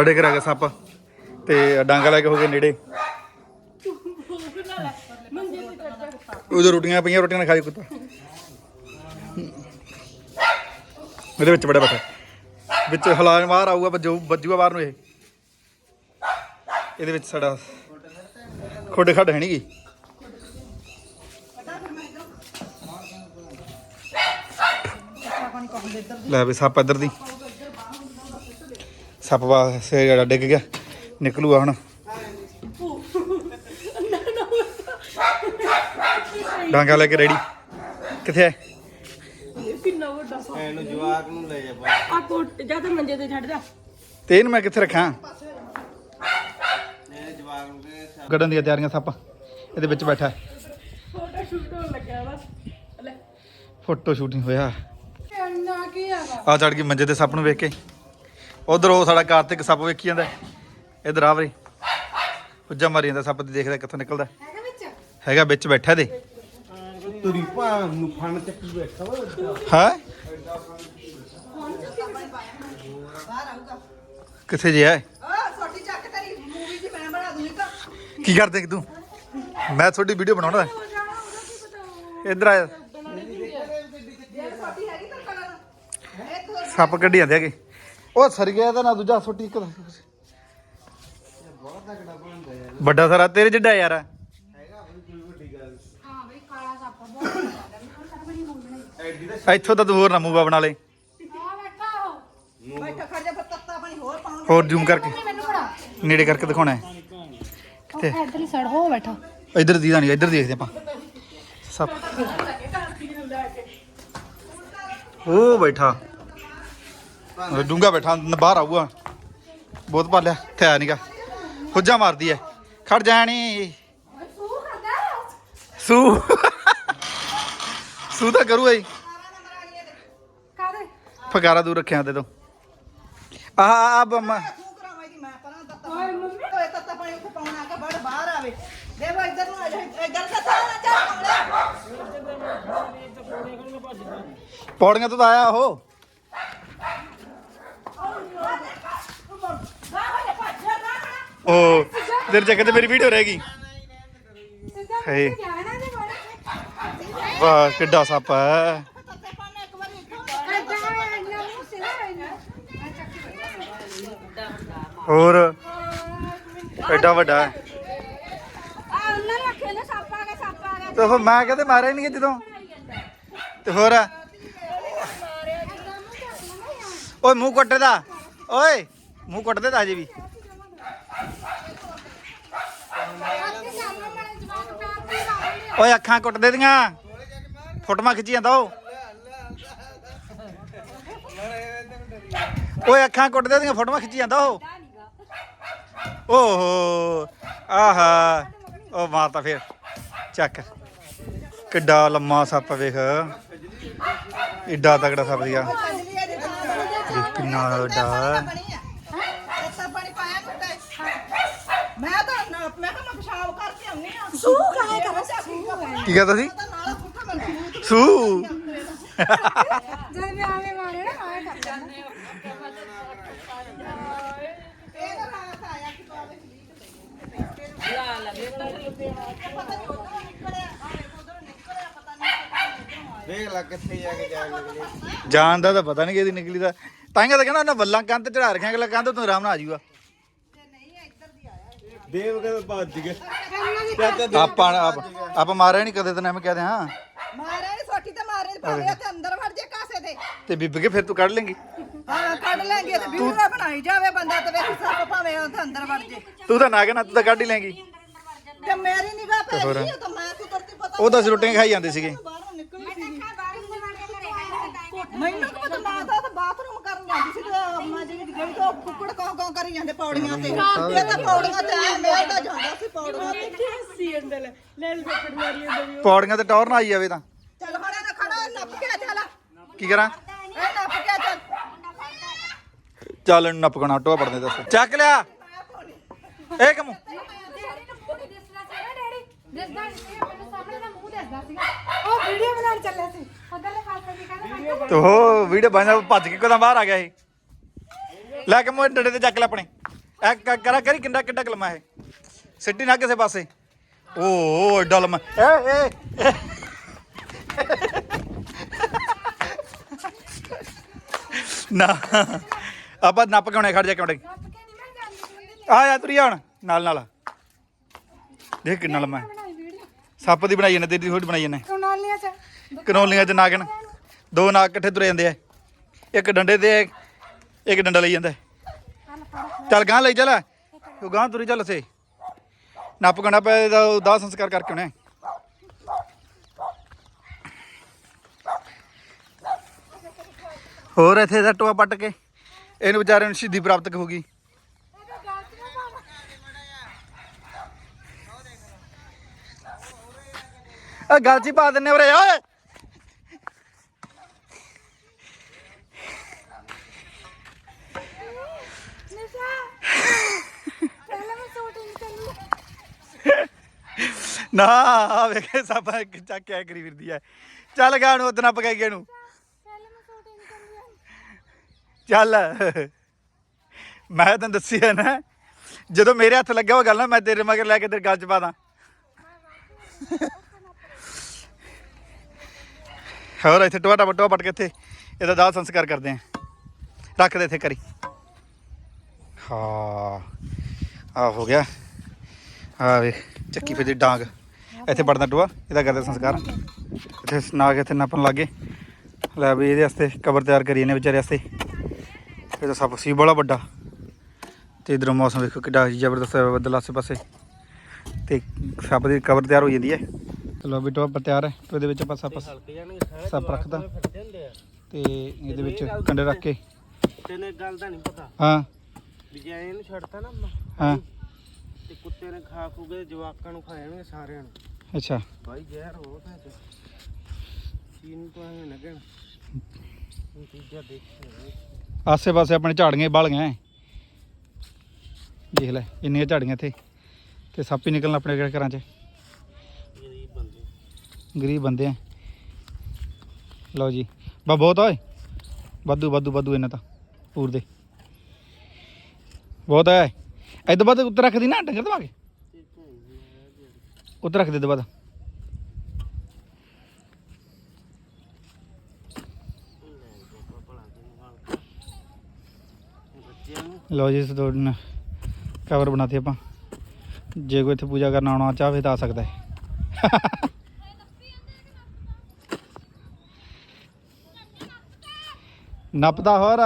ਸਾਡੇ ਘਰ ਆ ਗਿਆ ਸੱਪ ਤੇ ਡਾਂਗਾ ਲੈ ਕੇ ਹੋ ਗਏ ਨੇੜੇ। ਉਧਰ ਰੋਟੀਆਂ ਪਈਆਂ, ਰੋਟੀਆਂ ਨਾ ਕੁੱਤਾ। ਇਹਦੇ ਵਿੱਚ ਬੜਾ ਬੈਠਾ। ਵਿੱਚ ਹਲਾਨ ਬਾਹਰ ਆਊਗਾ, ਵੱਜੂ, ਵੱਜੂਗਾ ਬਾਹਰ ਨੂੰ ਇਹ। ਇਹਦੇ ਵਿੱਚ ਸਾਡਾ ਖੁੱਡ ਖੱਡ ਹੈ ਨੀ ਗੀ। ਲੈ ਵੀ ਸੱਪ ਇੱਧਰ ਦੀ। ਸੱਪ ਵਾਸਤੇ ਜਿਹੜਾ ਡਿੱਗ ਗਿਆ ਨਿਕਲੂਗਾ ਹੁਣ। ਡਾਂਗਾ ਲੈ ਕੇ ਰੈਡੀ। ਕਿੱਥੇ ਹੈ ਕਿੰਨਾ ਵੱਡਾ ਇਹਨੂੰ ਜਵਾਕ ਨੂੰ ਲੈ ਜਾ ਬਾ ਆ ਕੋਟ ਜਾਂ ਤਾਂ ਮੰਜੇ ਤੇ ਛੱਡ ਜਾ। ਤੇ ਇਹਨੂੰ ਮੈਂ ਕਿੱਥੇ ਰੱਖਾਂ? ਇਹ ਜਵਾਕ ਨੂੰ ਤੇ ਗੱਡਣ ਦੀਆਂ ਤਿਆਰੀਆਂ ਸੱਪ। ਇਹਦੇ ਵਿੱਚ ਬੈਠਾ ਹੈ। ਫੋਟੋ ਸ਼ੂਟ ਹੋਣ ਲੱਗਿਆ ਬਸ ਲੈ। ਫੋਟੋ ਸ਼ੂਟਿੰਗ ਹੋਇਆ। ਅੰਨਾ ਕੀ ਹੈਗਾ? ਆ ਚੜ ਗਈ ਮੰਜੇ ਤੇ ਸੱਪ ਨੂੰ ਵੇਖ ਕੇ। ਉਧਰ ਉਹ ਸਾਡਾ ਕਾਰਤਿਕ ਸੱਪ ਵੇਖੀ ਜਾਂਦਾ। ਇਧਰ ਆ ਬਈ। ਉੱਜਾ ਮਾਰੀ ਜਾਂਦਾ ਸੱਪ ਦੀ ਦੇਖਦਾ ਕਿੱਥੋਂ ਨਿਕਲਦਾ। ਹੈਗਾ ਵਿੱਚ? ਹੈਗਾ ਵਿੱਚ ਬੈਠਾ ਦੇ। ਤੁਰੀ ਭਾ ਨੂੰ ਫਣ ਚੱਕੀ ਬੈਠਾ ਵਾ? ਹੈ? ਕਿੱਥੇ ਜੇ ਹੈ ਛੋਟੀ ਚੱਕ ਤੇਰੀ ਮੂਵੀ ਦੀ ਮੈਂ ਬਣਾ ਦੂੰਗੀ ਤਾਂ ਕੀ ਕਰਦੇ ਤੂੰ? ਮੈਂ ਤੁਹਾਡੀ ਵੀਡੀਓ ਬਣਾਉਣਾ ਇਧਰ ਆ ਸੱਪ ਕੱਢੀ ਜਾਂਦੇ ਹੈਗੇ। ਉਹ ਸਰ ਗਿਆ ਇਹਦਾ ਨਾ ਦੂਜਾ ਛੋਟੀ ਇੱਕ ਵੱਡਾ ਸਾਰਾ ਤੇਰੇ ਜਿੱਡਾ ਯਾਰ। ਹਾਂ ਬਈ ਕਾਲਾ ਸੱਪ ਬਹੁਤ ਜ਼ਿਆਦਾ ਵੀ ਹੁਣ ਤੱਕ ਬਣੀ ਮੁੰਗਣਾ ਇੱਥੋਂ ਤਾਂ ਤੂੰ ਹੋਰ ਨਾ ਮੂਵਾ ਬਣਾ ਲੈ। ਆ ਬੈਠਾ ਹੋ। ਬੈਠਾ ਖੜ ਜਾ ਫਿਰ ਤੱਤਾ ਪਾਣੀ ਹੋਰ ਜ਼ੂਮ ਕਰਕੇ। ਮੈਨੂੰ ਫੜਾ। ਨੇੜੇ ਕਰਕੇ ਦਿਖਾਉਣਾ ਹੈ। ਉਹ ਇੱਧਰ ਹੀ ਸੜ ਹੋ ਬੈਠਾ। ਇੱਧਰ ਦੀਦਾ ਨਹੀਂ ਇੱਧਰ ਦੇਖਦੇ ਆਪਾਂ। ਸੱਪ। ਉਹ ਬੈਠਾ। ਡੂੰਗਾ ਬੈਠਾ ਬਾਹਰ ਆਊਗਾ। ਬਹੁਤ ਭਾਲਿਆ ਥਿਆ ਨਹੀਂਗਾ ਹੁੱਜਾ ਮਾਰਦੀ ਐ। ਖੜ ਜਾਣੀ ਸੂ। ਕਰਦਾ ਸੂ ਤਾਂ ਕਰੂ ਈ ਕਾਦੇ ਫਗਾਰਾ ਦੂਰ ਰੱਖਿਆ ਤੇ ਤੋਂ। ਆਹ ਆ ਬੰਮਾ ਤੂੰ ਕਰਾਵਾਂਗੀ ਮੈਂ ਪਰਾਂ ਤੱਤਾ ਓਏ ਮੰਮੀ ਓਏ ਤੱਤਾ ਪਾਣੀ ਉੱਥੇ ਪਾਉਣਾ ਕਿ ਬੜ ਬਾਹਰ ਆਵੇ ਦੇਵ ਇੱਧਰ ਨੂੰ ਆ ਜਾ ਇੱਧਰ ਤੱਤਾ ਨਾ ਜਾ ਕਮਲੇ ਪੌੜੀਆਂ ਤੋਂ ਤਾਂ ਆਇਆ ਉਹ ਉਹ ਤੇਰੇ ਚੱਕਰ ਤੇ ਮੇਰੀ ਵੀਡੀਓ ਰਹਿ ਗਈ। ਸਿੱਧਾ ਵਾਹ, ਕਿੱਡਾ ਸੱਪ ਹੈ। ਹੋਰ, ਐਡਾ ਵੱਡਾ ਹੈ। ਤੇ ਫਿਰ ਮੈਂ ਕਹਿੰਦੇ ਮਾਰਿਆ ਨਹੀਂ ਜਦੋਂ ਤੇ। ਹੋਰ ਓਏ, ਮੂੰਹ ਕੱਟੇ ਦਾ ਓਏ, ਮੂੰਹ ਕੱਟ ਦੇ ਤਾਂ ਅਜੇ ਵੀ ਅੱਗੇ ਸਾਹਮਣੇ ਬੜੇ ਜਵਾਕ ਪਿਆਰ ਤੇ ਲਾਉਂਦੇ ਓਏ ਅੱਖਾਂ ਕੁੱਟ ਦੇ ਦੀਆਂ। ਫੋਟੋਆਂ ਖਿੱਚੀ ਜਾਂਦਾ ਉਹ। ਓਏ ਅੱਖਾਂ ਕੁੱਟ ਦੇ ਦੀਆਂ, ਫੋਟੋਆਂ ਖਿੱਚੀ ਜਾਂਦਾ ਉਹ। ਓਹੋ, ਆਹਾ। ਉਹ ਮਾਰਤਾ ਫੇਰ। ਚੱਕ। ਕਿੱਡਾ ਲੰਮਾ ਸੱਪ ਵੇਖ। ਏਡਾ ਤਗੜਾ ਸੱਪ ਦੀਆ ਕਿੰਨਾ ਵੱਡਾ ਬਣੀ ਆ ਤੱਤਾ ਪਾਣੀ ਪਾਇਆ ਮੁੰਡੇ ਮੈਂ ਤਾਂ ਨਾ- ਮੈਂ ਤਾਂ ਮੈਂ ਪਿਸ਼ਾਬ ਕਰਕੇ ਆਉਣੀ ਆ ਸੂ ਖਾਏ ਕਰ ਸੂ ਕੀ ਕਹਿੰਦਾ ਸੀ? ਸੂ। ਜਦ ਵੀ ਆਵੇਂ ਮਾਰੇ ਨਾ ਆਏ ਕਰ ਜਾਂਦੇ ਆਇਆ ਦੇਖ ਲੈ ਕਿੱਥੇ ਜਾ ਕੇ ਜਾਣ ਦਾ ਤਾਂ ਪਤਾ ਨਹੀਂ ਕਿਹਦੀ ਨਿਕਲੀ ਦਾ। ਤਾਂ ਹੀ ਤਾਂ ਕਹਿੰਦਾ ਉਹਨਾਂ ਵੱਲਾਂ ਕੰਧ ਤੇ ਚੜਾ ਰੱਖਿਆ ਅਗਲਾ ਕਹਿੰਦਾ ਤੂੰ ਆਰਾਮ ਨਾਲ ਆ ਜਾਊਗਾ। ਦੇਵ ਕਹਿੰਦਾ ਭੱਜ ਗਿਆ। ਆਪਾਂ ਆਪ- ਆਪਾਂ ਮਾਰਿਆ ਨਹੀਂ ਕਦੇ ਤਾਂ ਐਵੇਂ ਕਹਦੇ ਹਾਂ ਮਾਰਿਆ ਨੀ ਸੋਟੀ ਤੇ ਮਾਰੇ ਭਾਵੇਂ ਤੇ ਅੰਦਰ ਵੜ ਜੇ ਕਾਸੇ ਤੇ। ਤੇ ਬੀਬੀ ਕੇ ਫਿਰ ਤੂੰ ਕੱਢ ਲੇਂਗੀ। ਹਾਂ ਕੱਢ ਲੈਂਗੇ ਤੇ ਵੀਡੀਓ ਬਣਾਈ ਜਾਵੇ ਬੰਦਾ ਤੇ ਵੇਖ ਸੱਪ ਭਾਵੇਂ ਉੱਥੇ ਅੰਦਰ ਵੜ ਜੇ। ਤੂੰ ਤਾਂ ਨਾ ਕਹਿਣਾ ਤੂੰ ਤਾਂ ਕੱਢ ਹੀ ਲੇਂਗੀ। ਤੇ ਮੇਰੀ ਨਿਗਾਹ ਪੈ ਗਈ ਉਹ ਤਾਂ ਮੈਂ ਕੁਦਰਤੀ ਪਤਾ ਉਹ ਤਾਂ ਅਸੀਂ ਰੋਟੀਆਂ ਖਾਈ ਜਾਂਦੇ ਸੀਗੇ। ਬਾਹਰੋਂ ਨਿਕਲੀ ਸੀ ਮੈਨੂੰ ਤਾਂ ਪਤਾ ਨਾ ਤਾਂ ਤਾਂ ਬਾਥਰੂਮ ਜਾਂਦੀ ਸੀ ਤੇ ਅੰਮਾ ਜੀ ਦੀ ਗਲੀ ਤੋਂ ਕੁੱਕੜ ਕੌਂ ਕੌਂ ਕਰੀ ਜਾਂਦੇ ਪੌੜੀਆਂ ਤੇ। ਇਹ ਤਾਂ ਪੌੜੀਆਂ ਤੇ ਐ ਮੇਲਦਾ ਜਾਂਦਾ ਸੀ ਪੌੜੀਆਂ ਤੇ। ਹੱਸੀ ਅੰਦਰ ਲੈ ਲੈ ਲੱਕੜ ਮਾਰੀ ਅੰਦਰ ਵੀ ਪੌੜੀਆਂ ਤੇ ਟੌਰ ਨਾ ਆਈ ਜਾਵੇ ਤਾਂ। ਚੱਲ ਹੁਣ ਇਹਨੇ ਖੜਾ ਨੱਪ ਕੇ ਚੱਲ। ਕੀ ਕਰਾਂ? ਇਹ ਨੱਪ ਕੇ ਚੱਲ। ਚੱਲ ਇਹਨੂੰ ਨੱਪ ਕਣਾ ਟੋਆ ਪੜਦੇ ਦੱਸ। ਚੱਕ ਲਿਆ। ਇਹ ਕਮੂ ਦਿਸਦਾ ਨਹੀਂ ਮੈਨੂੰ ਸਾਹਮਣੇ ਦਾ ਮੂੰਹ ਦਿਸਦਾ ਸੀਗਾ ਉਹ ਵੀਡੀਓ ਬਣਾਉਣ ਚੱਲਿਆ ਸੀ। ਕਹਿੰਦਾ ਤੇ ਵੀਡੀਓ ਬਣਾ ਭੱਜ ਕੇ ਕਦੋਂ ਬਾਹਰ ਆ ਗਿਆ ਇਹ। ਲੈ ਕੇ ਮੋਏ ਡੰਡੇ ਤੇ ਚੱਕ ਲੈ ਆਪਣੇ। ਐ ਕਰਾ ਕਰੀ ਕਿੰਨਾ ਕਿੰਨਾ ਕਲਮਾ ਇਹ। ਸਿੱਟੀ ਨਾ ਕਿਸੇ ਪਾਸੇ। ਓ ਏਡਾ ਲੰਮਾ। ਏ ਏ। ਨਾ ਆਪਾਂ ਨੱਪ ਕੇ ਆਉਣੇ ਖੜ ਜਾ ਕੇ ਆਉਣੇ ਨੱਪ ਕੇ ਨਹੀਂ ਮੈਂ ਜਾਂਦੀ ਆ ਜਾ ਤੁਰੀ ਹੁਣ ਨਾਲ ਨਾਲ। ਦੇਖ ਕਿੰਨਾ ਲੰਮਾ ਸੱਪ ਦੀ ਬਣਾਈ ਜਾਂਦੇ ਤੇਰੀ ਥੋੜੀ ਬਣਾਈ ਜਾਂਦੇ। ਕਨੌਲੀਆਂ ਚ। ਕਨੋਲੀਆਂ ਚ ਨਾਗਣ ਦੋ ਨਾਗ ਇਕੱਠੇ ਤੁਰੇ ਜਾਂਦੇ ਆ। ਇੱਕ ਡੰਡੇ ਤੇ, ਇੱਕ ਡੰਡਾ ਲਈ ਜਾਂਦਾ। ਚੱਲ ਗਾਂ ਲਈ ਚੱਲ। ਤੂੰ ਗਾਂ ਤੁਰੀ ਚੱਲ ਸੇ ਨੱਪ ਕਣਾ ਪੈ ਦਾ ਦਾਹ ਸੰਸਕਾਰ ਕਰਕੇ ਉਹਨੇ ਹੋਰ ਇੱਥੇ ਦਾ ਟੋਆ ਪੱਟ ਕੇ, ਇਹਨੂੰ ਵਿਚਾਰੇ ਨੂੰ ਸ਼ਹੀਦੀ ਪ੍ਰਾਪਤ ਹੋ ਗਈ ਇਹਦੇ ਪਾ ਆ ਗੱਲ ਚ ਹੀ ਪਾ ਦਿੰਨੇ ਉਰੇ ਓਏ। ਨਾ ਆ ਵੇਖੇ ਇੱਕ ਚੱਕ ਕੇ ਕਰੀ ਫਿਰਦੀ ਐ। ਚੱਲ ਗਾ ਨੂੰ ਉਦਣਾ ਪਕਾਈਏ ਨੂੰ ਪਹਿਲਾਂ ਮੈਂ ਸ਼ੂਟਿੰਗ ਕਰਨੀ ਚੱਲ। ਮੈਂ ਤੈਨੂੰ ਦੱਸਿਆ ਨਾ, ਜਦੋਂ ਮੇਰੇ ਹੱਥ ਲੱਗਿਆ ਉਹ ਗੱਲ ਨਾ, ਮੈਂ ਤੇਰੇ ਮਗਰ ਲੈ ਕੇ ਤੇਰੇ ਗੱਲ ਚ ਪਾ ਦਾਂ। ਹੋਰ, ਇੱਥੇ ਟੋਆ ਟੋਆ ਪਟ ਕੇ ਇੱਥੇ, ਇਹਦਾ ਦਾਹ ਸੰਸਕਾਰ ਕਰਦੇ ਆਂ। ਰੱਖ ਦੇ ਇੱਥੇ ਕਰੀ ਹਾਂ ਆ ਹੋ ਗਿਆ। ਆ ਵੇ ਚੱਕੀ ਫਿਰਦੀ ਡਾਂਗ। ਇੱਥੇ ਪੜਦਾ ਟੋਆ ਇਹਦਾ ਕਰਦੇ ਸੰਸਕਾਰ। ਇੱਥੇ ਨਾਗ ਇੱਥੇ ਨੱਪਣ ਲੱਗੇ ਲੈ ਵੀ ਇਹਦੇ ਵਾਸਤੇ ਕਬਰ ਤਿਆਰ ਕਰੀ ਇਹਨੇ ਵਿਚਾਰੇ ਵਾਸਤੇ। ਇਹ ਤਾਂ ਸੱਪ ਸੀ ਬੜਾ ਵੱਡਾ। ਤੇ ਇਧਰੋਂ ਮੌਸਮ ਵੇਖੋ ਕਿੱਡਾ ਜ਼ਬਰਦਸਤ ਹੈ ਬੱਦਲ ਆਸੇ ਪਾਸੇ ਤੇ ਸੱਪ ਦੀ ਕਬਰ ਤਿਆਰ ਹੋ ਜਾਂਦੀ ਹੈ। ਚਲੋ ਵੀ ਟੋਪ ਤਿਆਰ ਹੈ ਤੇ ਇਹਦੇ ਵਿੱਚ ਆਪਾਂ ਸੱਪ ਸੱਪ ਰੱਖਦਾ ਤੇ ਇਹਦੇ ਵਿੱਚ ਕੰਡੇ ਰੱਖ ਕੇ। ਤੈਨੂੰ ਇੱਕ ਗੱਲ ਦਾ ਨਹੀਂ ਪਤਾ। ਹਾਂ। ਵੀ ਜੇ ਇਹਨੂੰ ਛੱਡਤਾ ਨਾ ਹਾਂ। ਤੇ ਕੁੱਤੇ ਨੇ ਖਾ ਖੂਗੇ ਜਵਾਕਾਂ ਨੂੰ ਖਾਣਗੇ ਸਾਰਿਆਂ ਨੂੰ। ਅੱਛਾ। ਭਾਈ ਜ਼ਹਿਰ ਹੋ ਗਿਆ ਤੇ ਚੀਨ ਤੋਂ ਐਵੇਂ ਲੱਗਣ। ਚੀਜ਼ਾਂ ਦੇਖੀਆਂ ਆਸੇ ਪਾਸੇ ਆਪਣੇ ਝਾੜੀਆਂ ਹੀ ਬਾਲੀਆਂ ਐ। ਦੇਖ ਲੈ ਇੰਨੀਆਂ ਝਾੜੀਆਂ ਇੱਥੇ। ਤੇ ਸੱਪ ਹੀ ਨਿਕਲਣ ਆਪਣੇ ਘਰਾਂ 'ਚ। ਇਹ ਬੰਦੇ। ਗਰੀਬ ਬੰਦੇ ਆ ਲਓ ਜੀ। ਬਾ ਬਹੁਤ ਓਏ। ਵਾਧੂ ਵਾਧੂ ਵਾਧੂ ਇਹਨਾਂ ਤਾਂ। ਪੂਰ ਦੇ। ਬਹੁਤ ਹੈ ਇਦੋਂ ਬਾਅਦ ਉੱਤੇ ਰੱਖ ਦੀ ਨਾ ਡੰਗਰ ਦਵਾ ਕੇ ਉੱਤੇ ਰੱਖ ਦੇ ਇਦੋਂ ਲਓ ਜੀ, ਇਸ ਤੋਂ ਕਵਰ ਬਣਾਤੇ ਆਪਾਂ। ਜੇ ਕੋਈ ਇੱਥੇ ਪੂਜਾ ਕਰਨ ਆਉਣਾ ਚਾਹਵੇ ਤਾਂ ਆ ਸਕਦਾ ਹੈ। ਨੱਪਦਾ ਹੋਰ।